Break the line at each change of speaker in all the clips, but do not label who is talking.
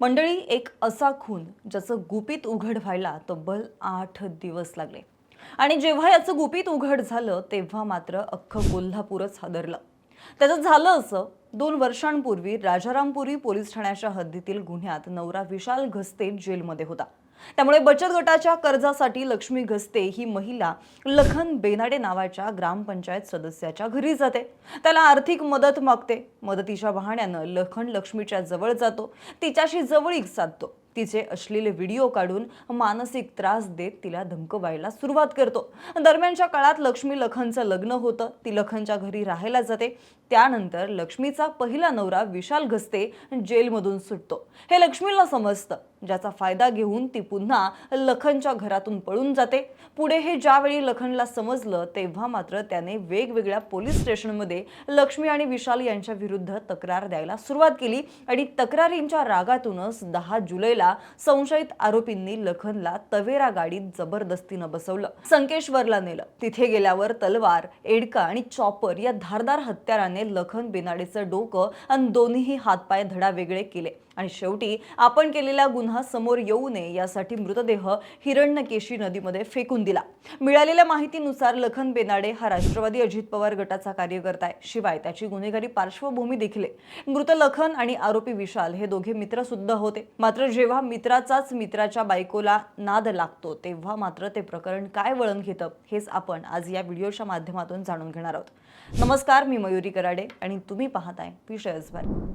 मंडळी एक असा खून ज्याचं गुपित उघड व्हायला तब्बल आठ दिवस लागले. आणि जेव्हा याचं गुपित उघड झालं तेव्हा मात्र अख्खं कोल्हापूरच हादरलं. त्याचं झालं असं दोन वर्षांपूर्वी राजारामपुरी पोलीस ठाण्याच्या हद्दीतील गुन्ह्यात नवरा विशाल घस्ते जेलमध्ये होता. त्यामुळे बचत गटाच्या कर्जासाठी लक्ष्मी घस्ते ही महिला लखन बेनाडे नावाच्या ग्रामपंचायत सदस्याच्या घरी जाते. त्याला आर्थिक मदत मागते. मदतीच्या बहाण्यानं लखन लक्ष्मीच्या जवळ जातो. तिच्याशी जवळीक साधतो. तिचे अश्लील व्हिडिओ काढून मानसिक त्रास देत तिला धमकवायला सुरुवात करतो. दरम्यानच्या काळात लक्ष्मी लखनचं लग्न होतं. ती लखनच्या घरी राहायला जाते. त्यानंतर लक्ष्मीचा पहिला नवरा विशाल घस्ते जेलमधून सुटतो. हे लक्ष्मीला समजतं. ज्याचा फायदा घेऊन ती पुन्हा लखनच्या घरातून पळून जाते. पुढे हे ज्यावेळी लखनला समजलं तेव्हा मात्र त्याने वेगवेगळ्या पोलीस स्टेशनमध्ये लक्ष्मी आणि विशाल यांच्या विरुद्ध तक्रार द्यायला सुरुवात केली आणि तक्रारींच्या रागातूनच दहा जुलैला संशयित आरोपींनी लखनला तवेरा गाडीत जबरदस्तीनं बसवलं. संकेश्वरला नेलं. तिथे गेल्यावर तलवार एडका आणि चॉपर या धारदार हत्याराने लखन बिनाडीचं डोकं आणि दोन्हीही हातपाय धडा वेगळे केले. आणि शेवटी आपण केलेला गुन्हा समोर येऊ नये यासाठी मृतदेह हिरण्यकेशी नदीमध्ये फेकून दिला. मिळालेल्या माहितीनुसार लखन बेनाडे हा राष्ट्रवादी अजित पवार गटाचा कार्यकर्ता आहे. शिवाय त्याची गुन्हेगारी पार्श्वभूमी देखील मृत लखन आणि आरोपी विशाल हे दोघे मित्र सुद्धा होते. मात्र जेव्हा मित्राचाच मित्राच्या बायकोला नाद लागतो तेव्हा मात्र ते प्रकरण काय वळण घेतं हेच आपण आज या व्हिडिओच्या माध्यमातून जाणून घेणार आहोत. नमस्कार मी मयुरी कराडे आणि तुम्ही पाहताय विषयच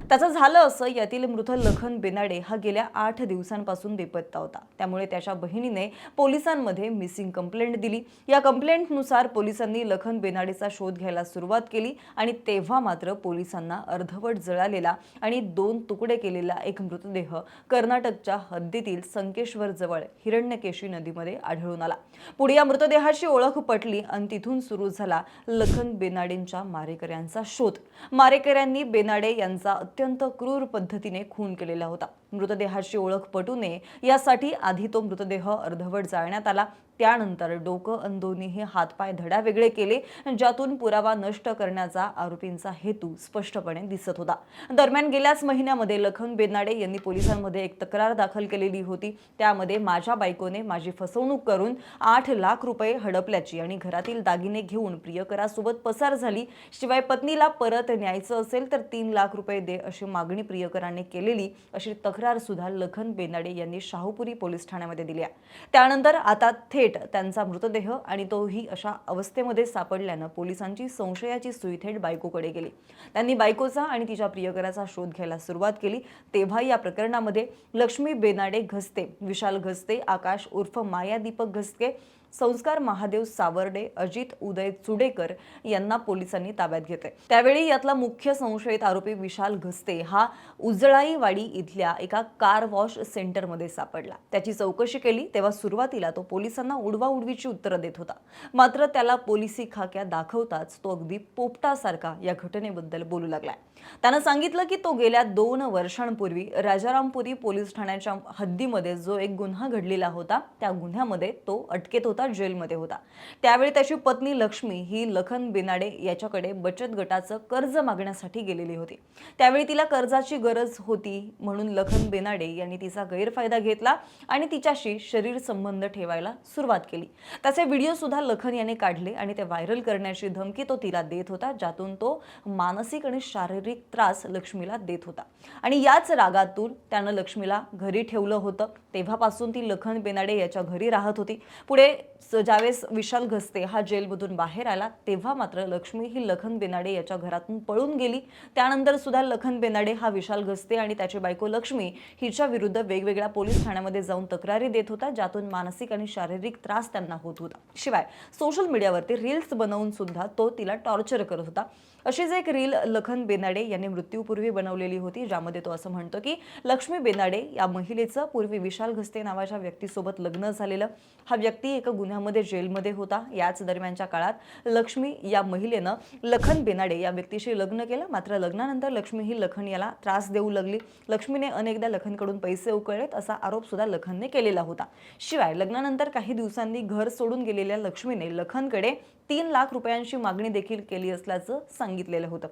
त्याचं झालं असं यातील मृत लखन बेनाडे हा गेल्या आठ दिवसांपासून बेपत्ता होता. त्यामुळे त्याच्या बहिणीने पोलिसांमध्ये मिसिंग कंप्लेंट दिली. या कंप्लेंटनुसार पोलिसांनी लखन बेनाडेचा शोध घ्यायला सुरुवात केली आणि तेव्हा मात्र पोलिसांना अर्धवट जळालेला आणि दोन तुकडे केलेला एक मृतदेह कर्नाटकच्या हद्दीतील संकेश्वर जवळ हिरण्यकेशी नदीमध्ये आढळून आला. पुढे या मृतदेहाची ओळख पटली आणि तिथून सुरू झाला लखन बेनाडेंच्या मारेकऱ्यांचा शोध. मारेकऱ्यांनी बेनाडे यांचा अत्यंत क्रूर पद्धतीने खून केला. केलेला होता. मृतदेहाची ओळख पटू नये यासाठी आधी तो मृतदेह अर्धवट जाळण्यात आला. त्यानंतर डोकं अन दोन्हीही हातपाय धडा वेगळे केले ज्यातून पुरावा नष्ट करण्याचा आरोपींचा हेतू स्पष्टपणे दिसत होता. दरम्यान गेल्याच महिन्यामध्ये लखन बेनाडे यांनी पोलिसांमध्ये एक तक्रार दाखल केलेली होती. त्यामध्ये माझ्या बायकोने माझी फसवणूक करून आठ लाख रुपये हडपल्याची आणि घरातील दागिने घेऊन प्रियकरासोबत पसार झाली. शिवाय पत्नीला परत न्यायचं असेल तर तीन लाख रुपये दे अशी मागणी प्रियकराने केलेली अशी तक्रार सुद्धा लखन बेनाडे यांनी शाहूपुरी पोलीस ठाण्यामध्ये दिली आहे. त्यानंतर आता थेट त्यांचा मृतदेह आणि तोही अशा अवस्थेमध्ये सापडल्यानं पोलिसांची संशयाची सुई थेट बायकोकडे गेली. त्यांनी बायकोचा आणि तिच्या प्रियकराचा शोध घ्यायला सुरुवात केली. तेव्हा या प्रकरणामध्ये लक्ष्मी बेनाडे घसते विशाल घसते आकाश उर्फ माया दीपक घसके संस्कार महादेव सावर्डे अजित उदय चुडेकर यांना पोलिसांनी ताब्यात घेतले त्यावेळी यातला मुख्य संशयित आरोपी विशाल घस्ते हा उजळाईवाडी इथल्या एका कार वॉश सेंटरमध्ये सापडला. त्याची चौकशी केली तेव्हा सुरुवातीला तो पोलिसांना उडवाउडवीची उत्तरं देत होता. मात्र त्याला पोलिसी खाक्या दाखवताच तो अगदी पोपटासारखा या घटनेबद्दल बोलू लागलाय. त्यानं सांगितलं की तो गेल्या दोन वर्षांपूर्वी राजारामपुरी पोलीस ठाण्याच्या हद्दीमध्ये जो एक गुन्हा घडलेला होता त्या गुन्ह्यामध्ये तो अटकेत होता. जेलमध्ये होता. त्यावेळी त्याची पत्नी लक्ष्मी ही लखन बेनाडे याच्याकडे बचत गटाचं कर्ज मागण्यासाठी गेलेली होती. त्यावेळी तिला कर्जाची गरज होती म्हणून लखन बेनाडे यांनी तिचा गैरफायदा घेतला आणि तिच्याशी शरीर संबंध ठेवायला सुरुवात केली. त्याचे व्हिडिओ सुद्धा लखन याने काढले आणि ते व्हायरल करण्याची धमकी तो तिला देत होता ज्यातून तो मानसिक आणि शारीरिक त्रास लक्ष्मीला देत होता. आणि याच रागातून त्यानं लक्ष्मीला घरी ठेवलं होतं. तेव्हापासून ती लखन बेनाडे याच्या घरी राहत होती. पुढे ज्यावेळेस विशाल घसते हा जेलमधून बाहेर आला तेव्हा मात्र लक्ष्मी ही लखन बेनाडे याच्या घरातून पळून गेली. त्यानंतर सुद्धा लखन बेनाडे हा विशाल घसते आणि त्याची बायको लक्ष्मी हिच्या विरुद्ध वेगवेगळ्या पोलीस ठाण्यामध्ये जाऊन तक्रारी देत होता ज्यातून मानसिक आणि शारीरिक त्रास त्यांना होत होता. शिवाय सोशल मीडियावरती रील्स बनवून सुद्धा तो तिला टॉर्चर करत होता. अशीच एक रील लखन बेनाडे यांनी मृत्यूपूर्वी बनवलेली होती ज्यामध्ये तो असं म्हणतो की लक्ष्मी बेनाडे या महिलेचं पूर्वी विशाल घस्ते नावाच्या व्यक्तीसोबत लग्न झालेलं. हा व्यक्ती एका गुन्ह्यामध्ये जेलमध्ये होता. याच दरम्यानच्या काळात लक्ष्मी या महिलेनं लखन बेनाडे या व्यक्तीशी लग्न केलं. मात्र लग्नानंतर लक्ष्मी ही लखन याला त्रास देऊ लागली. लक्ष्मीने अनेकदा लखनकडून पैसे उकळलेत असा आरोप सुद्धा लखनने केलेला होता. शिवाय लग्नानंतर काही दिवसांनी घर सोडून गेलेल्या लक्ष्मीने लखनकडे तीन लाख रुपयांची मागणी देखील केली असल्याचं सांगितलेलं होतं.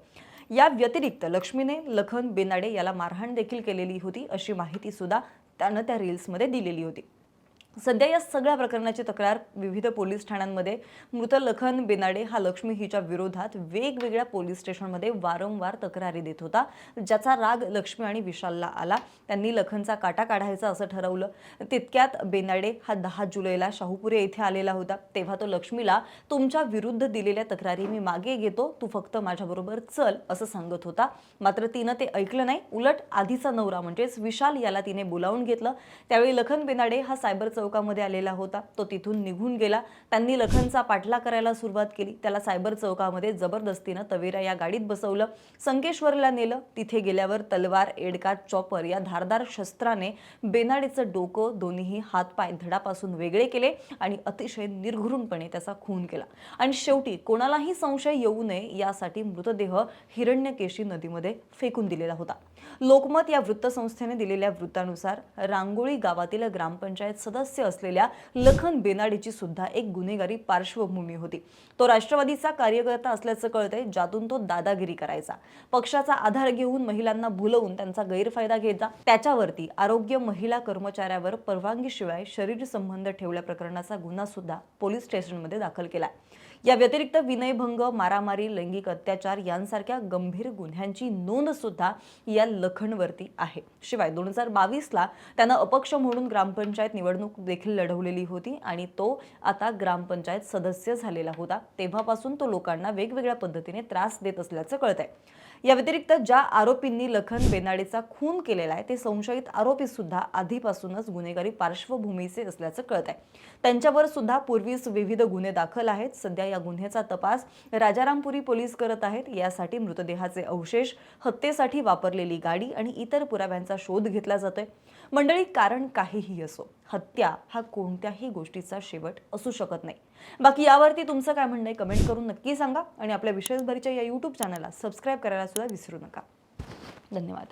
या व्यतिरिक्त लक्ष्मीने लखन बेनाडे याला मारहाण देखील केलेली होती अशी माहिती सुद्धा त्यानं त्या रील्समध्ये दिलेली होती. सध्या या सगळ्या प्रकरणाची तक्रार विविध पोलीस ठाण्यांमध्ये. मृत लखन बेनाडे हा लक्ष्मी हिच्या विरोधात वेगवेगळ्या पोलीस स्टेशनमध्ये वारंवार तक्रारी देत होता ज्याचा राग लक्ष्मी आणि विशालला आला. त्यांनी लखनचा काटा काढायचा असं ठरवलं. तितक्यात बेनाडे हा दहा जुलैला शाहूपुरे येथे आलेला होता. तेव्हा तो लक्ष्मीला तुमच्या विरुद्ध दिलेल्या तक्रारी मी मागे घेतो तू फक्त माझ्याबरोबर चल असं सांगत होता. मात्र तिनं ते ऐकलं नाही. उलट आधीचा नवरा म्हणजेच विशाल याला तिने बोलावून घेतलं. त्यावेळी लखन बेनाडे हा सायबर चौकामध्ये आलेला होता. तो तिथून निघून गेला. त्यांनी लखनचा पाठला करायला सुरुवात केली. त्याला सायबर चौकामध्ये जबरदस्तीनं तवेरा या गाडीत बसवलं. संकेश्वरला नेलं. तिथे गेल्यावर तलवार एडका चॉपर या धारदार शस्त्राने बेनाडेचं डोकं दोन्हीही हातपाय धडापासून वेगळे केले आणि अतिशय निर्घृणपणे त्याचा खून केला. आणि शेवटी कोणालाही संशय येऊ नये यासाठी मृतदेह हिरण्यकेशी नदीमध्ये फेकून दिलेला होता. लोकमत या वृत्तसंस्थेने दिलेल्या वृत्तानुसार रांगोळी गावातील ग्रामपंचायत सदस्य असलेल्या लखन बेनाडेची सुद्धा एक गुन्हेगारी पार्श्वभूमी होती. तो राष्ट्रवादीचा कार्यकर्ता असल्याचं कळतंय ज्यातून तो दादागिरी करायचा. पक्षाचा आधार घेऊन महिलांना भुलवून त्यांचा गैरफायदा घ्यायचा त्याच्यावरती आरोग्य महिला कर्मचाऱ्यावर परवानगीशिवाय शरीर संबंध ठेवल्या प्रकरणाचा गुन्हा सुद्धा पोलीस स्टेशनमध्ये दाखल केला या व्यतिरिक्त विनयभंग मारामारी लैंगिक अत्याचार यांसारख्या गंभीर गुन्ह्यांची नोंद सुद्धा या लखनवरती आहे. शिवाय दोन हजार बावीसला त्यानं अपक्ष म्हणून ग्रामपंचायत निवडणूक देखील लढवलेली होती आणि तो आता ग्रामपंचायत सदस्य झालेला होता. तेव्हापासून तो लोकांना वेगवेगळ्या पद्धतीने त्रास देत असल्याचं कळतंय. या व्यतिरिक्त ज्या आरोपींनी लखन बेनाडेचा खून केलेला आहे ते संशयित आरोपी सुद्धा आधीपासूनच गुन्हेगारी पार्श्वभूमीचे असल्याचं कळत आहे. त्यांच्यावर सुद्धा पूर्वीच विविध गुन्हे दाखल आहेत. सध्या या गुन्ह्याचा तपास राजारामपुरी पोलीस करत आहेत. यासाठी मृतदेहाचे अवशेष हत्येसाठी वापरलेली गाडी आणि इतर पुराव्यांचा शोध घेतला जातोय. मंडळी कारण काहीही असो. हत्या हा कोणत्याही गोष्टीचा शेवट असू शकत नाही. बाकी यावरती तुमचं काय म्हणणं आहे कमेंट करून नक्की सांगा आणि आपल्या विशेषभरीच्या या यूट्यूब चॅनलला सबस्क्राईब करायला सुद्धा विसरू नका. धन्यवाद.